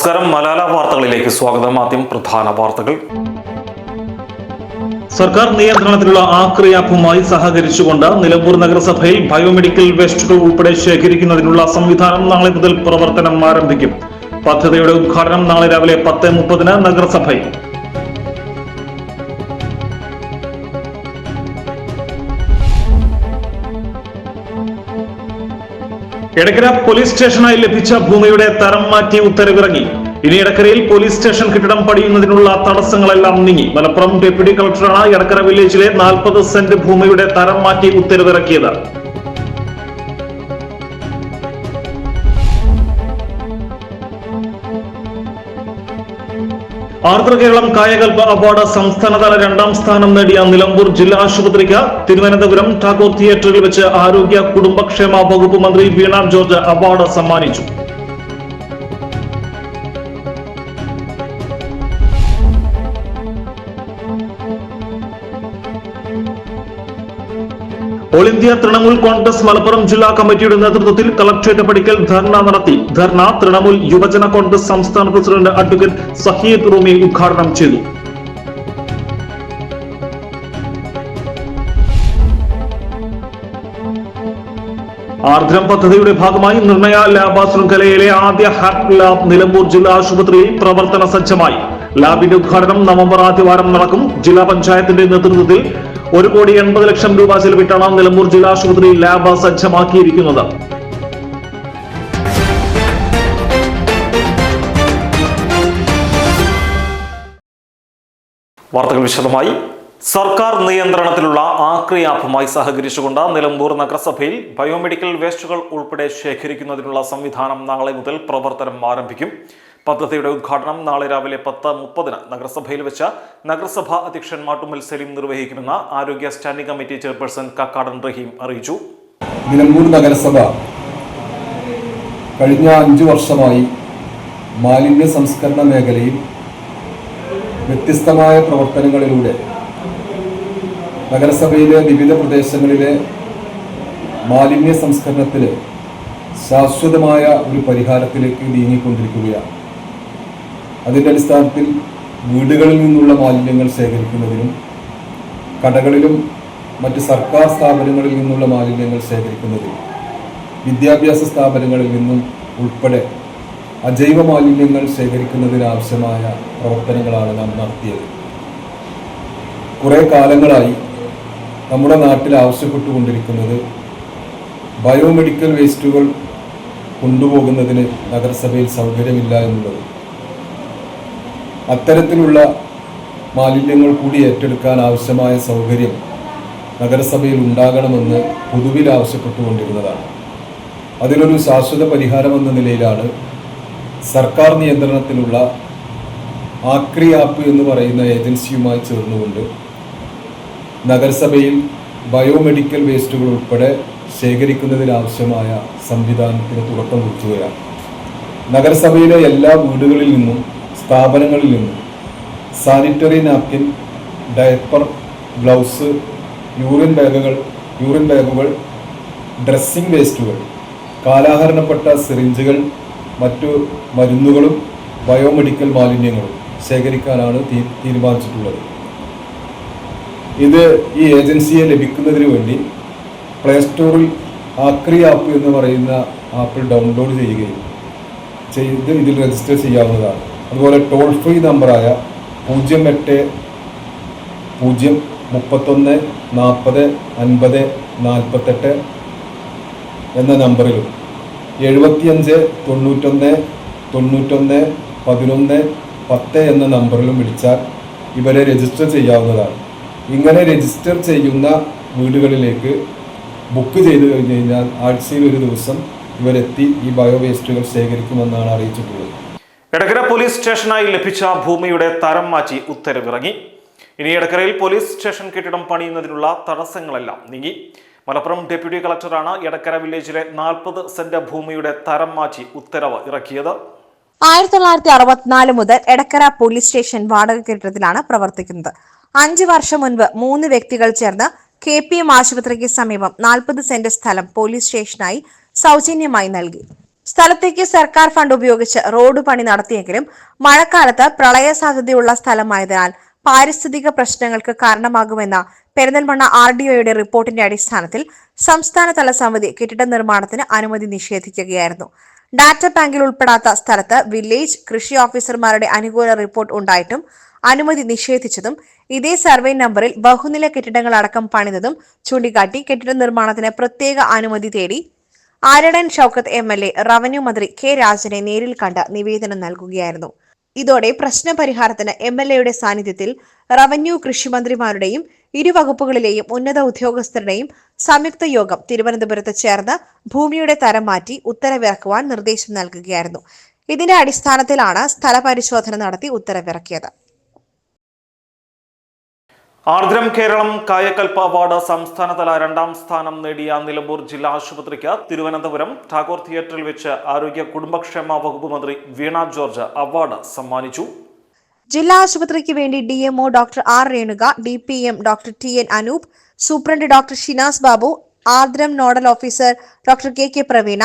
നമസ്കാരം. മലാല വാർത്തകളിലേക്ക് സ്വാഗതം. ആദ്യം പ്രധാന വാർത്തകൾ. സർക്കാർ നിയന്ത്രണത്തിലുള്ള ആക്രി ആപ്പുമായി സഹകരിച്ചുകൊണ്ട് നിലമ്പൂർ നഗരസഭയിൽ ബയോമെഡിക്കൽ വേസ്റ്റുകൾ ഉൾപ്പെടെ ശേഖരിക്കുന്നതിനുള്ള സംവിധാനം നാളെ മുതൽ പ്രവർത്തനം ആരംഭിക്കും. പദ്ധതിയുടെ ഉദ്ഘാടനം നാളെ രാവിലെ പത്ത് മുപ്പതിന് നഗരസഭയിൽ. എടക്കര പോലീസ് സ്റ്റേഷനായി ലഭിച്ച ഭൂമിയുടെ തരം മാറ്റി ഉത്തരവിറങ്ങി. ഇനി എടക്കരയിൽ പോലീസ് സ്റ്റേഷൻ കെട്ടിടം പടിയുന്നതിനുള്ള തടസ്സങ്ങളെല്ലാം നീങ്ങി. മലപ്പുറം ഡെപ്യൂട്ടി കളക്ടറാണ് എടക്കര വില്ലേജിലെ നാൽപ്പത് സെന്റ് ഭൂമിയുടെ തരം മാറ്റി ഉത്തരവിറക്കിയത്. ആർദ്ര കേരളം കായകൽപ അവാർഡ് സംസ്ഥാനതല രണ്ടാം സ്ഥാനം നേടിയ നിലമ്പൂർ ജില്ലാ ആശുപത്രിക്ക് തിരുവനന്തപുരം ടാഗോർ തിയേറ്ററിൽ വെച്ച് ആരോഗ്യ കുടുംബക്ഷേമ വകുപ്പ് മന്ത്രി വീണ ജോർജ് അവാർഡ് സമ്മാനിച്ചു. ഓൾ ഇന്ത്യ തൃണമൂൽ കോൺഗ്രസ് മലപ്പുറം ജില്ലാ കമ്മിറ്റിയുടെ നേതൃത്വത്തിൽ കളക്ട്രേറ്റ് പടിക്കൽ ധർണ നടത്തി. ധർണ തൃണമൂൽ യുവജന കോൺഗ്രസ് സംസ്ഥാന പ്രസിഡന്റ് അഡ്വക്കേറ്റ് സഹീദ് റൂമി ഉദ്ഘാടനം ചെയ്തു. ആർദ്രം പദ്ധതിയുടെ ഭാഗമായി നിർണയ ലാബ ശൃംഖലയിലെ ആദ്യ ഹാപ്പ് ലാബ് നിലമ്പൂർ ജില്ലാ ആശുപത്രിയിൽ പ്രവർത്തന സജ്ജമായി. ലാബിന്റെ ഉദ്ഘാടനം നവംബർ ആദ്യവാരം നടക്കും. ജില്ലാ പഞ്ചായത്തിന്റെ നേതൃത്വത്തിൽ ഒരു കോടി എൺപത് ലക്ഷം രൂപ ചെലവിട്ടാണ് നിലമ്പൂർ ജില്ലാ ആശുപത്രി ലാബ് സജ്ജമാക്കിയിരിക്കുന്നത്. വാർത്തകൾ വിശദമായി. സർക്കാർ നിയന്ത്രണത്തിലുള്ള ആക്രി ആപ്പുമായി സഹകരിച്ചുകൊണ്ട് നിലമ്പൂർ നഗരസഭയിൽ ബയോമെഡിക്കൽ വേസ്റ്റുകൾ ഉൾപ്പെടെ ശേഖരിക്കുന്നതിനുള്ള സംവിധാനം നാളെ മുതൽ പ്രവർത്തനം ആരംഭിക്കും. പദ്ധതിയുടെ ഉദ്ഘാടനം നാളെ രാവിലെ പത്ത് മുപ്പതിന് നഗരസഭയിൽ വെച്ച് നഗരസഭാ അധ്യക്ഷൻ മാട്ടുമൽ സലീം നിർവഹിക്കുമെന്ന് ആരോഗ്യ standing committee chairperson Kakkadan Rahim അറിയിച്ചു. നിലമ്പൂർ നഗരസഭ കഴിഞ്ഞ അഞ്ചു വർഷമായി മാലിന്യ സംസ്കരണ മേഖലയിൽ വ്യത്യസ്തമായ പ്രവർത്തനങ്ങളിലൂടെ നഗരസഭയിലെ വിവിധ പ്രദേശങ്ങളിലെ മാലിന്യ സംസ്കരണത്തിൽ ശാശ്വതമായ ഒരു പരിഹാരത്തിലേക്ക് നീങ്ങിക്കൊണ്ടിരിക്കുകയാണ്. അതിന്റെ അടിസ്ഥാനത്തിൽ വീടുകളിൽ നിന്നുള്ള മാലിന്യങ്ങൾ ശേഖരിക്കുന്നതിനും കടകളിലും മറ്റ് സർക്കാർ സ്ഥാപനങ്ങളിൽ നിന്നുള്ള മാലിന്യങ്ങൾ ശേഖരിക്കുന്നതിനും വിദ്യാഭ്യാസ സ്ഥാപനങ്ങളിൽ നിന്നും ഉൾപ്പെടെ അജൈവ മാലിന്യങ്ങൾ ശേഖരിക്കുന്നതിനാവശ്യമായ പ്രവർത്തനങ്ങളാണ് നാം നടത്തിയത്. കുറേ കാലങ്ങളായി നമ്മുടെ നാട്ടിൽ ആവശ്യപ്പെട്ടുകൊണ്ടിരിക്കുന്നത് ബയോമെഡിക്കൽ വേസ്റ്റുകൾ കൊണ്ടുപോകുന്നതിന് നഗരസഭയിൽ സൗകര്യമില്ല എന്നുള്ളത്. അത്തരത്തിലുള്ള മാലിന്യങ്ങൾ കൂടി ഏറ്റെടുക്കാൻ ആവശ്യമായ സൗകര്യം നഗരസഭയിൽ ഉണ്ടാകണമെന്ന് പൊതുവിൽ ആവശ്യപ്പെട്ടുകൊണ്ടിരുന്നതാണ്. അതിനൊരു ശാശ്വത പരിഹാരമെന്ന നിലയിലാണ് സർക്കാർ നിയന്ത്രണത്തിലുള്ള ആക്രി ആപ്പ് എന്ന് പറയുന്ന ഏജൻസിയുമായി ചേർന്നുകൊണ്ട് നഗരസഭയിൽ ബയോമെഡിക്കൽ വേസ്റ്റുകൾ ഉൾപ്പെടെ ശേഖരിക്കുന്നതിനാവശ്യമായ സംവിധാനത്തിന് തുടക്കം കുറിക്കുകയാണ് നഗരസഭയിലെ എല്ലാ വീടുകളിൽ നിന്നും സ്ഥാപനങ്ങളിൽ നിന്ന് sanitary napkin diaper gloves urine ബാഗുകൾ യൂറിൻ ബാഗുകൾ ഡ്രസ്സിംഗ് വേസ്റ്റുകൾ കാലാഹരണപ്പെട്ട സിറിഞ്ചുകൾ മറ്റു മരുന്നുകളും ബയോമെഡിക്കൽ മാലിന്യങ്ങളും ശേഖരിക്കാനാണ് തീരുമാനിച്ചിട്ടുള്ളത്. ഇത് ഈ ഏജൻസിയെ ലഭിക്കുന്നതിന് വേണ്ടി പ്ലേ സ്റ്റോറിൽ ആക്രി ആപ്പ് എന്ന് പറയുന്ന ആപ്പ് ഡൗൺലോഡ് ചെയ്യുകയും ചെയ്ത് ഇതിൽ രജിസ്റ്റർ ചെയ്യാവുന്നതാണ്. അതുപോലെ ടോൾ ഫ്രീ നമ്പറായ പൂജ്യം എട്ട് പൂജ്യം മുപ്പത്തൊന്ന് നാൽപ്പത് അൻപത് നാൽപ്പത്തെട്ട് എന്ന നമ്പറിലും എഴുപത്തിയഞ്ച് തൊണ്ണൂറ്റൊന്ന് തൊണ്ണൂറ്റൊന്ന് പതിനൊന്ന് പത്ത് എന്ന നമ്പറിലും വിളിച്ചാൽ ഇവരെ രജിസ്റ്റർ ചെയ്യാവുന്നതാണ്. ഇങ്ങനെ രജിസ്റ്റർ ചെയ്യുന്ന വീടുകളിലേക്ക് ബുക്ക് ചെയ്തു കഴിഞ്ഞ് കഴിഞ്ഞാൽ ആഴ്ചയിൽ ഒരു ദിവസം ഇവരെത്തി ഈ ബയോ വേസ്റ്റുകൾ ശേഖരിക്കുമെന്നാണ് അറിയിച്ചിട്ടുള്ളത്. എടക്കര പോലീസ് സ്റ്റേഷനായി ലഭിച്ച ഭൂമിയുടെ തരം മാറ്റി ഉത്തരവിറങ്ങി. ഇനി എടക്കരയിൽ പോലീസ് സ്റ്റേഷൻ കെട്ടിടം പണിയുന്നതിനുള്ള തടസ്സങ്ങളെല്ലാം നീങ്ങി. മലപ്പുറം ഡെപ്യൂട്ടി കളക്ടറാണ് എടക്കര വില്ലേജിലെ നാൽപ്പത് സെന്റ് ഭൂമിയുടെ തരം മാറ്റി ഉത്തരവ് ഇറക്കിയത്. ആയിരത്തി തൊള്ളായിരത്തി അറുപത്തിനാല് മുതൽ എടക്കര പോലീസ് സ്റ്റേഷൻ വാടക കെട്ടിടത്തിലാണ് പ്രവർത്തിക്കുന്നത്. അഞ്ചു വർഷം മുൻപ് മൂന്ന് വ്യക്തികൾ ചേർന്ന് കെ പി എം ആശുപത്രിക്ക് സമീപം നാൽപ്പത് സെന്റ് സ്ഥലം പോലീസ് സ്റ്റേഷനായി സൗജന്യമായി നൽകി. സ്ഥലത്തേക്ക് സർക്കാർ ഫണ്ട് ഉപയോഗിച്ച് റോഡ് പണി നടത്തിയെങ്കിലും മഴക്കാലത്ത് പ്രളയ സാധ്യതയുള്ള സ്ഥലമായതിനാൽ പാരിസ്ഥിതിക പ്രശ്നങ്ങൾക്ക് കാരണമാകുമെന്ന പെരിന്തൽമണ്ണ ആർ ഡി ഒയുടെ റിപ്പോർട്ടിന്റെ അടിസ്ഥാനത്തിൽ സംസ്ഥാനതല സമിതി കെട്ടിട നിർമ്മാണത്തിന് അനുമതി നിഷേധിക്കുകയായിരുന്നു. ഡാറ്റ ബാങ്കിൽ ഉൾപ്പെടാത്ത സ്ഥലത്ത് വില്ലേജ് കൃഷി ഓഫീസർമാരുടെ അനുകൂല റിപ്പോർട്ട് ഉണ്ടായിട്ടും അനുമതി നിഷേധിച്ചതും ഇതേ സർവേ നമ്പറിൽ ബഹുനില കെട്ടിടങ്ങൾ അടക്കം പണിതതും ചൂണ്ടിക്കാട്ടി കെട്ടിട നിർമ്മാണത്തിന് പ്രത്യേക അനുമതി തേടി Aryadan Shoukath M L A revenue മന്ത്രി കെ രാജനെ നേരിൽ കണ്ട് നിവേദനം നൽകുകയായിരുന്നു. ഇതോടെ പ്രശ്നപരിഹാരത്തിന് എം എൽ എയുടെ സാന്നിധ്യത്തിൽ റവന്യൂ കൃഷിമന്ത്രിമാരുടെയും ഇരു വകുപ്പുകളിലെയും ഉന്നത ഉദ്യോഗസ്ഥരുടെയും സംയുക്ത യോഗം തിരുവനന്തപുരത്ത് ചേർന്ന് ഭൂമിയുടെ തരം മാറ്റി ഉത്തരവിറക്കുവാൻ നിർദ്ദേശം നൽകുകയായിരുന്നു. ഇതിന്റെ അടിസ്ഥാനത്തിലാണ് സ്ഥലപരിശോധന നടത്തി ഉത്തരവിറക്കിയത്. ആർദ്രം കേരളം കായക്കൽപ്പ അവാർഡ് സംസ്ഥാനതല രണ്ടാം സ്ഥാനം നേടിയ നിലമ്പൂർ ജില്ലാ ആശുപത്രിക്ക് തിരുവനന്തപുരം ടാഗോർ തിയേറ്ററിൽ വെച്ച് ആരോഗ്യ കുടുംബക്ഷേമ വകുപ്പ് മന്ത്രി വീണ ജോർജ് അവാർഡ് സമ്മാനിച്ചു. ജില്ലാ ആശുപത്രിക്ക് വേണ്ടി D MO doctor R Renuka D P M doctor T N Anoop superintendent doctor Shinas Babu Aardram nodal officer doctor K K Praveena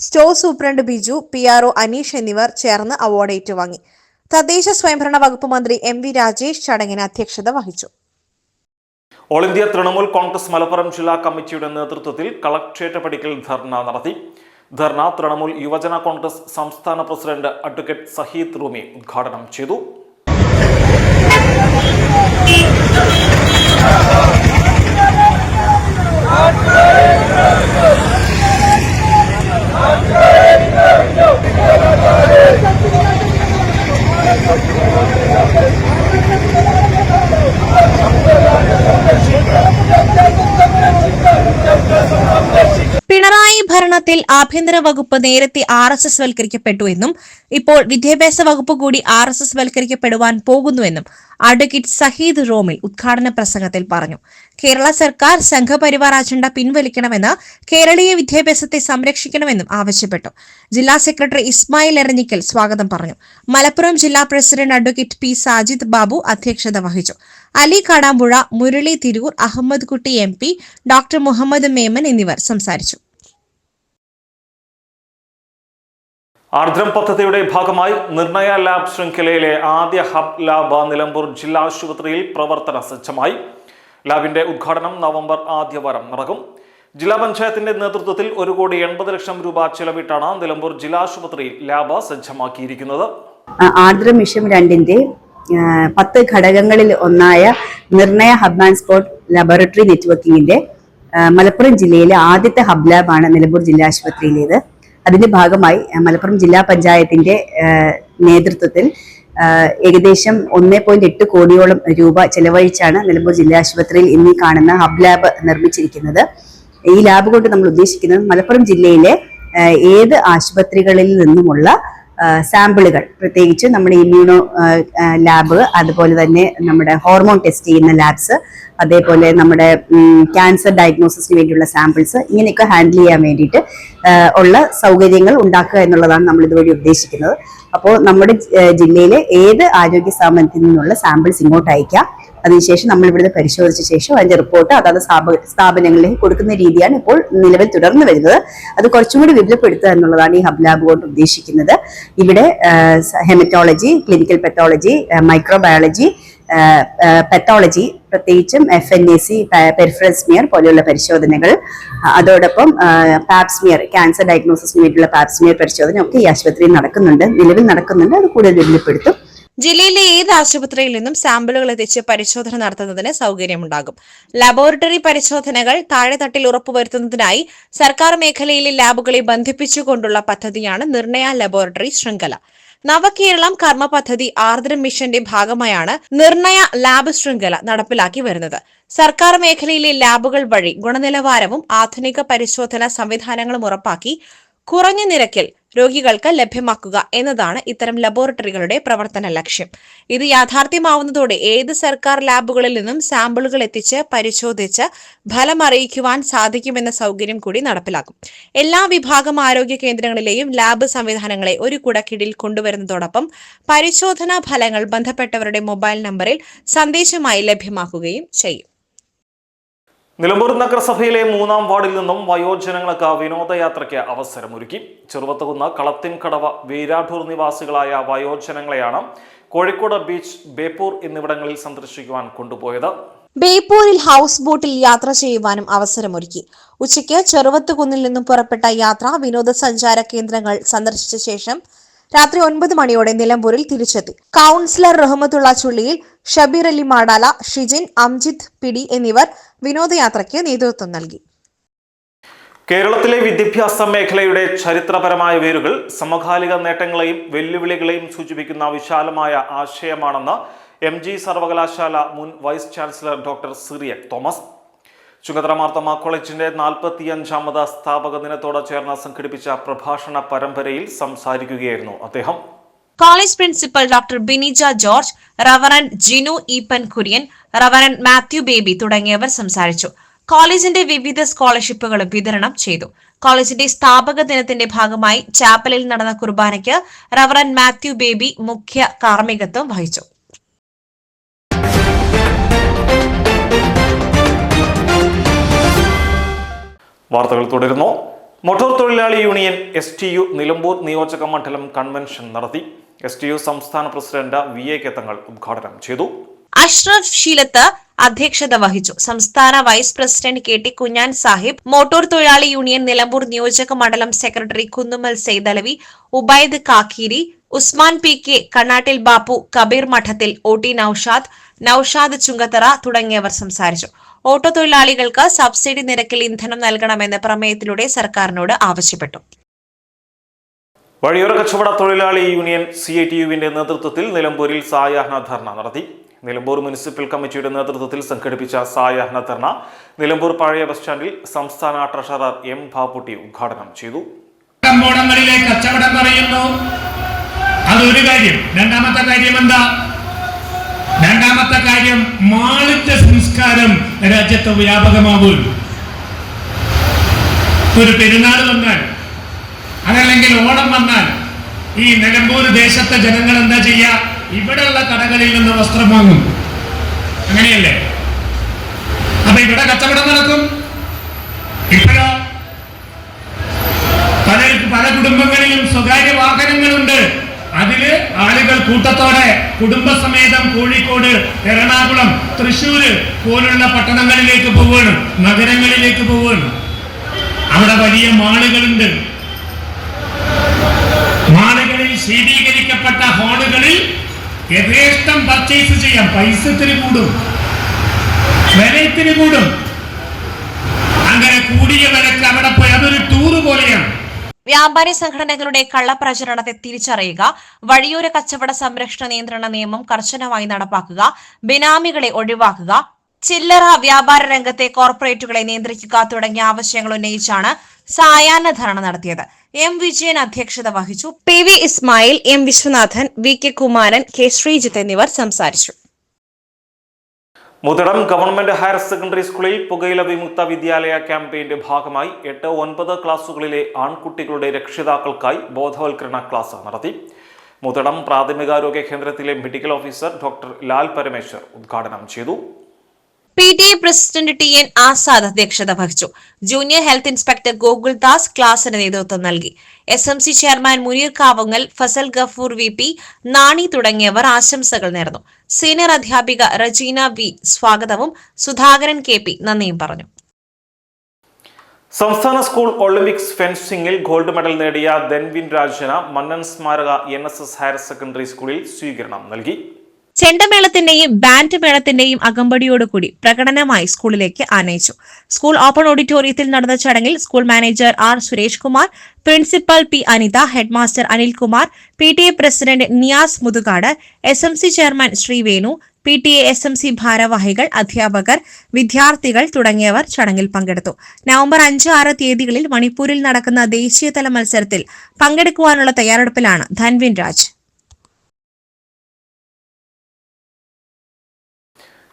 store superintendent Biju P R O Aneesh എന്നിവർ ചേർന്ന് award ഏറ്റുവാങ്ങി. തദ്ദേശ സ്വയംഭരണ വകുപ്പ് മന്ത്രി M V Rajesh ചടങ്ങിന് അധ്യക്ഷത വഹിച്ചു. ഓൾ ഇന്ത്യ തൃണമൂൽ കോൺഗ്രസ് മലപ്പുറം ജില്ലാ കമ്മിറ്റിയുടെ നേതൃത്വത്തിൽ കളക്ട്രേറ്റ് പടിക്കൽ ധർണ നടത്തി. ധർണ തൃണമൂൽ യുവജന കോൺഗ്രസ് സംസ്ഥാന പ്രസിഡന്റ് അഡ്വക്കേറ്റ് സഹീദ് റൂമി ഉദ്ഘാടനം ചെയ്തു. പിണറായി ഭരണത്തിൽ ആഭ്യന്തര വകുപ്പ് നേരത്തെ ആർ എസ് എസ് വൽക്കരിക്കപ്പെട്ടു എന്നും ഇപ്പോൾ വിദ്യാഭ്യാസ വകുപ്പ് കൂടി ആർ എസ് എസ് വൽക്കരിക്കപ്പെടുവാൻ പോകുന്നുവെന്നും അഡ്വക്കേറ്റ് സഹീദ് റോമിൽ ഉദ്ഘാടന പ്രസംഗത്തിൽ പറഞ്ഞു. കേരള സർക്കാർ സംഘപരിവാർ അജണ്ട പിൻവലിക്കണമെന്ന് കേരളീയ വിദ്യാഭ്യാസത്തെ സംരക്ഷിക്കണമെന്നും ആവശ്യപ്പെട്ടു. ജില്ലാ സെക്രട്ടറി ഇസ്മായിൽ എറഞ്ഞിക്കൽ സ്വാഗതം പറഞ്ഞു. മലപ്പുറം ജില്ലാ president advocate P Sajid Babu അധ്യക്ഷത വഹിച്ചു. അലി കാടാമ്പുഴ മുരളി തിരൂർ അഹമ്മദ് കുട്ടി എം ഡോക്ടർ മുഹമ്മദ് മേമൻ എന്നിവർ സംസാരിച്ചു. ആർദ്രം പദ്ധതിയുടെ ഭാഗമായി നിർണയ ലാബ് ശൃംഖലയിലെ ആദ്യ ഹബ് ലാബ് നിലമ്പൂർ ജില്ലാ ആശുപത്രിയിൽ പ്രവർത്തന സജ്ജമായി. ലാബിന്റെ ഉദ്ഘാടനം നവംബർ ആദ്യവാരം നടക്കും. ജില്ലാ പഞ്ചായത്തിന്റെ നേതൃത്വത്തിൽ ഒരു കോടി എൺപത് ലക്ഷം രൂപ ചെലവിട്ടാണ് നിലമ്പൂർ ജില്ലാ ആശുപത്രിയിൽ ലാബ് സജ്ജമാക്കിയിരിക്കുന്നത്. ആർദ്ര മിഷൻ രണ്ടിന്റെ പത്ത് ഘടകങ്ങളിൽ ഒന്നായ Nirnaya hub and spot laboratory നെറ്റ്വർക്കിംഗിന്റെ Malappuram ജില്ലയിലെ ആദ്യത്തെ ഹബ് ലാബാണ് നിലമ്പൂർ ജില്ലാ ആശുപത്രിയിലേത്. അതിന്റെ ഭാഗമായി മലപ്പുറം ജില്ലാ പഞ്ചായത്തിന്റെ നേതൃത്വത്തിൽ ഏകദേശം ഒന്നേ പോയിന്റ് എട്ട് കോടിയോളം രൂപ ചെലവഴിച്ചാണ് നിലമ്പൂർ ജില്ലാ ആശുപത്രിയിൽ ഇന്നീ കാണുന്ന ഹബ് ലാബ് നിർമ്മിച്ചിരിക്കുന്നത്. ഈ ലാബ് കൊണ്ട് നമ്മൾ ഉദ്ദേശിക്കുന്നത് മലപ്പുറം ജില്ലയിലെ ഏത് ആശുപത്രികളിൽ നിന്നുമുള്ള സാമ്പിളുകൾ. പ്രത്യേകിച്ച് നമ്മുടെ ഇമ്മ്യൂണോ ലാബ് അതുപോലെ തന്നെ നമ്മുടെ ഹോർമോൺ ടെസ്റ്റ് ചെയ്യുന്ന ലാബ്സ് അതേപോലെ നമ്മുടെ ക്യാൻസർ ഡയഗ്നോസിസിന് വേണ്ടിയുള്ള സാമ്പിൾസ് ഇങ്ങനെയൊക്കെ ഹാൻഡിൽ ചെയ്യാൻ വേണ്ടിയിട്ട് ഉള്ള സൗകര്യങ്ങൾ ഉണ്ടാക്കുക എന്നുള്ളതാണ് നമ്മൾ ഇതുവഴി ഉദ്ദേശിക്കുന്നത്. അപ്പോൾ നമ്മുടെ ജില്ലയിലെ ഏത് ആരോഗ്യ സ്ഥാപനത്തിൽ നിന്നുള്ള സാമ്പിൾസ് ഇങ്ങോട്ട് അയക്കാം അതിനുശേഷം നമ്മൾ ഇവിടുന്ന് പരിശോധിച്ച ശേഷം അതിന്റെ റിപ്പോർട്ട് അതാത് സ്ഥാപനങ്ങളിലേക്ക് കൊടുക്കുന്ന രീതിയാണ് ഇപ്പോൾ നിലവിൽ തുടർന്നു വരുന്നത്. അത് കുറച്ചും കൂടി വിപുലപ്പെടുത്തുക എന്നുള്ളതാണ് ഈ ഹബ് ലാബ് കൊണ്ട് ഉദ്ദേശിക്കുന്നത്. ഇവിടെ haematology clinical pathology microbiology pathology പ്രത്യേകിച്ചും F N A C peripheral smear പോലെയുള്ള പരിശോധനകൾ അതോടൊപ്പം പാപ്സ്മിയർ ക്യാൻസർ ഡയഗ്നോസിസിന് വേണ്ടിയുള്ള പാപ്സ്മിയർ പരിശോധന ഒക്കെ ഈ ആശുപത്രിയിൽ നടക്കുന്നുണ്ട്. നിലവിൽ നടക്കുന്നുണ്ട്. അത് കൂടുതൽ വിപുലപ്പെടുത്തും. ജില്ലയിലെ ഏത് ആശുപത്രിയിൽ നിന്നും സാമ്പിളുകൾ എത്തിച്ച് പരിശോധന നടത്തുന്നതിന് സൗകര്യമുണ്ടാകും? ലബോറട്ടറി പരിശോധനകൾ താഴെത്തട്ടിൽ ഉറപ്പുവരുത്തുന്നതിനായി സർക്കാർ മേഖലയിലെ ലാബുകളെ ബന്ധിപ്പിച്ചുകൊണ്ടുള്ള പദ്ധതിയാണ് നിർണയ ലബോറട്ടറി ശൃംഖല. നവകേരളം കർമ്മ പദ്ധതി ആർദ്രം മിഷന്റെ ഭാഗമായാണ് നിർണയ ലാബ് ശൃംഖല നടപ്പിലാക്കി വരുന്നത്. സർക്കാർ മേഖലയിലെ ലാബുകൾ വഴി ഗുണനിലവാരവും ആധുനിക പരിശോധനാ സംവിധാനങ്ങളും ഉറപ്പാക്കി കുറഞ്ഞ നിരക്കിൽ രോഗികൾക്ക് ലഭ്യമാക്കുക എന്നതാണ് ഇത്തരം ലബോറട്ടറികളുടെ പ്രവർത്തന ലക്ഷ്യം. ഇത് യാഥാർത്ഥ്യമാവുന്നതോടെ ഏത് സർക്കാർ ലാബുകളിൽ നിന്നും സാമ്പിളുകൾ എത്തിച്ച് പരിശോധിച്ച് ഫലം അറിയിക്കുവാൻ സാധിക്കുമെന്ന സൗകര്യം കൂടി നടപ്പിലാക്കും. എല്ലാ വിഭാഗം ആരോഗ്യ കേന്ദ്രങ്ങളിലെയും ലാബ് സംവിധാനങ്ങളെ ഒരു കുടക്കീഴിൽ കൊണ്ടുവരുന്നതോടൊപ്പം പരിശോധനാ ഫലങ്ങൾ ബന്ധപ്പെട്ടവരുടെ മൊബൈൽ നമ്പറിൽ സന്ദേശമായി ലഭ്യമാക്കുകയും ചെയ്യും. നിലമ്പൂർ നഗരസഭയിലെ മൂന്നാം വാർഡിൽ നിന്നും വയോജനങ്ങൾക്ക് വിനോദയാത്രയ്ക്ക് അവസരമൊരുക്കി. ചെറുവത്തുകുന്ന് കളത്തിൻകടവ വീരാഠൂർ നിവാസികളായ വയോജനങ്ങളെയാണ് കോഴിക്കോട് ബീച്ച് ബേപ്പൂർ എന്നിവിടങ്ങളിൽ സന്ദർശിക്കുവാൻ കൊണ്ടുപോയത്. ബേപ്പൂരിൽ ഹൗസ് ബോട്ടിൽ യാത്ര ചെയ്യുവാനും അവസരമൊരുക്കി. ഉച്ചയ്ക്ക് ചെറുവത്തുകുന്നിൽ നിന്നും പുറപ്പെട്ട യാത്ര വിനോദസഞ്ചാര കേന്ദ്രങ്ങൾ സന്ദർശിച്ച ശേഷം രാത്രി ഒൻപത് മണിയോടെ നിലമ്പൂരിൽ തിരിച്ചെത്തി. കൗൺസിലർ റഹ്മത്തുള്ള ചുള്ളിയിൽ ഷബീർ അലി മാടാല ഷിജിൻ അംജിത് പിടി എന്നിവർ വിനോദയാത്രയ്ക്ക് നേതൃത്വം നൽകി. കേരളത്തിലെ വിദ്യാഭ്യാസ മേഖലയുടെ ചരിത്രപരമായ വേരുകൾ സമകാലിക നേട്ടങ്ങളെയും വെല്ലുവിളികളെയും സൂചിപ്പിക്കുന്ന വിശാലമായ ആശയമാണെന്ന് എം സർവകലാശാല മുൻ vice chancellor doctor Cyriac Thomas Chungathara Marthoma കോളേജിന്റെ നാൽപ്പത്തിയഞ്ചാമത് സ്ഥാപക ദിനത്തോടെ ചേർന്ന് സംഘടിപ്പിച്ച പ്രഭാഷണ പരമ്പരയിൽ സംസാരിക്കുകയായിരുന്നു അദ്ദേഹം. College principal doctor Binija George reverend Jinu Eapen Kurian reverend Mathew Baby തുടങ്ങിയവർ സംസാരിച്ചു. കോളേജിന്റെ വിവിധ സ്കോളർഷിപ്പുകൾ വിതരണം ചെയ്തു. കോളേജിന്റെ സ്ഥാപക ദിനത്തിന്റെ ഭാഗമായി ചാപ്പലിൽ നടന്ന കുർബാനയ്ക്ക് റവറൻ മാത്യു ബേബി മുഖ്യ കാർമ്മികത്വം വഹിച്ചു. വാർത്തകൾ തുടരുന്നു. മോട്ടോർ തൊഴിലാളി union S T U Nilambur നിയോജക മണ്ഡലം കൺവെൻഷൻ നടത്തി. എസ് ടി യു സംസ്ഥാന പ്രസിഡന്റ് വി എ കേത്തങ്ങൾ ഉദ്ഘാടനം ചെയ്തു. അഷ്റഫ് ശീലത്ത് അധ്യക്ഷത വഹിച്ചു. സംസ്ഥാന vice president K T Kunhan Sahib motor തൊഴിലാളി യൂണിയൻ നിലമ്പൂർ നിയോജക മണ്ഡലം secretary Kunnummal Saithalavi Ubaid Kakkiri Usman P K Kannattil Bappu Kabeer Madathil O T Noushad Noushad Chungathara തുടങ്ങിയവർ സംസാരിച്ചു. ഓട്ടോ തൊഴിലാളികൾക്ക് സബ്സിഡി നിരക്കിൽ ഇന്ധനം നൽകണമെന്ന് പ്രമേയത്തിലൂടെ സർക്കാരിനോട് ആവശ്യപ്പെട്ടു. വഴിയോര കച്ചവട തൊഴിലാളി യൂണിയൻ സി ഐ ടി യുവിന്റെ നേതൃത്വത്തിൽ നിലമ്പൂരിൽ സായാഹ്ന ധർണ നടത്തി. നിലമ്പൂർ മുനിസിപ്പൽ കമ്മിറ്റിയുടെ നേതൃത്വത്തിൽ സംഘടിപ്പിച്ച സായാഹ്ന ധർണ നിലമ്പൂർ പഴയ ബസ് സ്റ്റാൻഡിൽ സംസ്ഥാന ട്രഷറർ എം ബാപ്പുട്ടി ഉദ്ഘാടനം ചെയ്തു. കമ്പോളങ്ങളിലെ കച്ചവടം പറയുന്നു. അതൊരു കാര്യം. രണ്ടാമത്തെ കാര്യം എന്താ? രണ്ടാമത്തെ കാര്യം മാളിന്റെ സംസ്കാരം രാജ്യത്ത് വ്യാപകമാവുന്നു ഒരു പെരുന്നാൾ വന്നാൽ അതല്ലെങ്കിൽ ഓണം വന്നാൽ ഈ നിലമ്പൂർ ദേശത്തെ ജനങ്ങൾ എന്താ ചെയ്യുക? ഇവിടെയുള്ള കടകളിൽ നിന്ന് വസ്ത്രം വാങ്ങും. അങ്ങനെയല്ലേ? അപ്പൊ ഇവിടെ കച്ചവടം നടക്കും. കൂട്ടത്തോടെ കുടുംബസമേതം കോഴിക്കോട് എറണാകുളം തൃശ്ശൂര് പോലുള്ള പട്ടണങ്ങളിലേക്ക് പോവുകയാണ് നഗരങ്ങളിലേക്ക് പോവുകയാണ്. അവിടെ വലിയ മാളുകളുണ്ട്. മാളുകളിൽ ശീതീകരിക്കപ്പെട്ട ഹാളുകളിൽ യഥേഷ്ടം പർച്ചേസ് ചെയ്യാം. പൈസത്തിന് കൂടും. വിലയത്തിന് കൂടും. അങ്ങനെ കൂടിയ വിലക്ക് അവിടെ പോയി. അതൊരു വ്യാപാരി സംഘടനകളുടെ കള്ളപ്രചരണത്തെ തിരിച്ചറിയുക വഴിയോര കച്ചവട സംരക്ഷണ നിയന്ത്രണ നിയമം കർശനമായി നടപ്പാക്കുക ബിനാമികളെ ഒഴിവാക്കുക ചില്ലറ വ്യാപാര രംഗത്തെ കോർപ്പറേറ്റുകളെ നിയന്ത്രിക്കുക തുടങ്ങിയ ആവശ്യങ്ങൾ ഉന്നയിച്ചാണ് സായാഹ്ന ധർണ നടത്തിയത്. എം വിജയൻ അധ്യക്ഷത വഹിച്ചു. P V Ismail M Viswanathan V K Kumaran K Sreejith എന്നിവർ സംസാരിച്ചു. മുതടം ഗവൺമെന്റ് ഹയർ സെക്കൻഡറി സ്കൂളിൽ പുകയില വിമുക്ത വിദ്യാലയ ക്യാമ്പയിന്റെ ഭാഗമായി എട്ട് ഒൻപത് ക്ലാസ്സുകളിലെ ആൺകുട്ടികളുടെ രക്ഷിതാക്കൾക്കായി ബോധവൽക്കരണ ക്ലാസ് നടത്തി. മുതടം പ്രാഥമികാരോഗ്യ കേന്ദ്രത്തിലെ medical officer doctor Lal Parameswar ഉദ്ഘാടനം ചെയ്തു. P T A president T N Azad അധ്യക്ഷത വഹിച്ചു. Junior health inspector Gokul Das ക്ലാസിന് നേതൃത്വം നൽകി. S M C chairman Muneer Kavungal Fazal Gafoor V P Nani തുടങ്ങിയവർ ആശംസകൾ നേർന്നു. സീനിയർ അധ്യാപിക റജീന വി സ്വാഗതവും സുധാകരൻ കെ പി നന്ദിയും പറഞ്ഞു. സംസ്ഥാന സ്കൂൾ ഒളിമ്പിക്സ് ഫെൻസിംഗിൽ ഗോൾഡ് മെഡൽ നേടിയ ധൻവിൻ രാജന മന്നൻ സ്മാരക N S S higher secondary സ്കൂളിൽ സ്വീകരണം നൽകി. ചെണ്ടമേളത്തിന്റെയും ബാൻഡ് മേളത്തിന്റെയും അകമ്പടിയോടുകൂടി പ്രകടനമായി സ്കൂളിലേക്ക് ആനയിച്ചു. സ്കൂൾ ഓപ്പൺ ഓഡിറ്റോറിയത്തിൽ നടന്ന ചടങ്ങിൽ school manager R Suresh Kumar principal P Anitha headmaster Anilkumar P T A president Niyas Muthukad S M C chairman Shri Venu P T A S M C ഭാരവാഹികൾ അധ്യാപകർ വിദ്യാർത്ഥികൾ തുടങ്ങിയവർ ചടങ്ങിൽ പങ്കെടുത്തു. നവംബർ അഞ്ച് ആറ് തീയതികളിൽ മണിപ്പൂരിൽ നടക്കുന്ന ദേശീയതല മത്സരത്തിൽ പങ്കെടുക്കുവാനുള്ള തയ്യാറെടുപ്പിലാണ് ധൻവിൻ രാജ്